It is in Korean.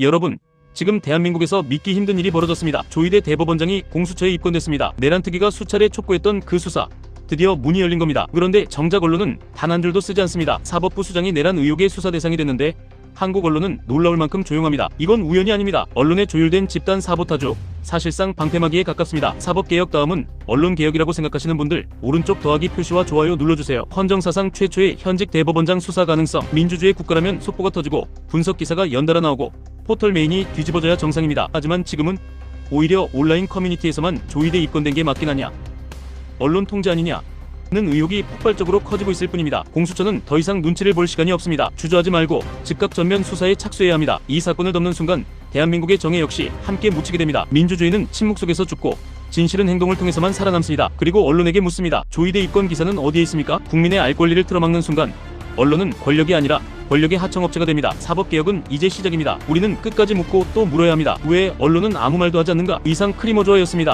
여러분, 지금 대한민국에서 믿기 힘든 일이 벌어졌습니다. 조희대 대법원장이 공수처에 입건됐습니다. 내란 특위가 수차례 촉구했던 그 수사. 드디어 문이 열린 겁니다. 그런데 정작 언론은 단 한 줄도 쓰지 않습니다. 사법부 수장이 내란 의혹의 수사 대상이 됐는데 한국 언론은 놀라울 만큼 조용합니다. 이건 우연이 아닙니다. 언론에 조율된 집단 사보타주. 사실상 방패막이에 가깝습니다. 사법개혁 다음은 언론개혁이라고 생각하시는 분들 오른쪽 더하기 표시와 좋아요 눌러주세요. 헌정사상 최초의 현직 대법원장 수사 가능성 민주주의 국가라면 속보가 터지고 분석 기사가 연달아 나오고 포털 메인이 뒤집어져야 정상입니다. 하지만 지금은 오히려 온라인 커뮤니티에서만 조이대 입건된 게 맞긴 하냐 언론 통제 아니냐 는 의혹이 폭발적으로 커지고 있을 뿐입니다. 공수처는 더 이상 눈치를 볼 시간이 없습니다. 주저하지 말고 즉각 전면 수사에 착수해야 합니다. 이 사건을 덮는 순간 대한민국의 정의 역시 함께 묻히게 됩니다. 민주주의는 침묵 속에서 죽고 진실은 행동을 통해서만 살아남습니다. 그리고 언론에게 묻습니다. 조이대 입건 기사는 어디에 있습니까? 국민의 알 권리를 틀어막는 순간 언론은 권력이 아니라 권력의 하청업체가 됩니다. 사법개혁은 이제 시작입니다. 우리는 끝까지 묻고 또 물어야 합니다. 왜 언론은 아무 말도 하지 않는가? 이상 크리모조아였습니다.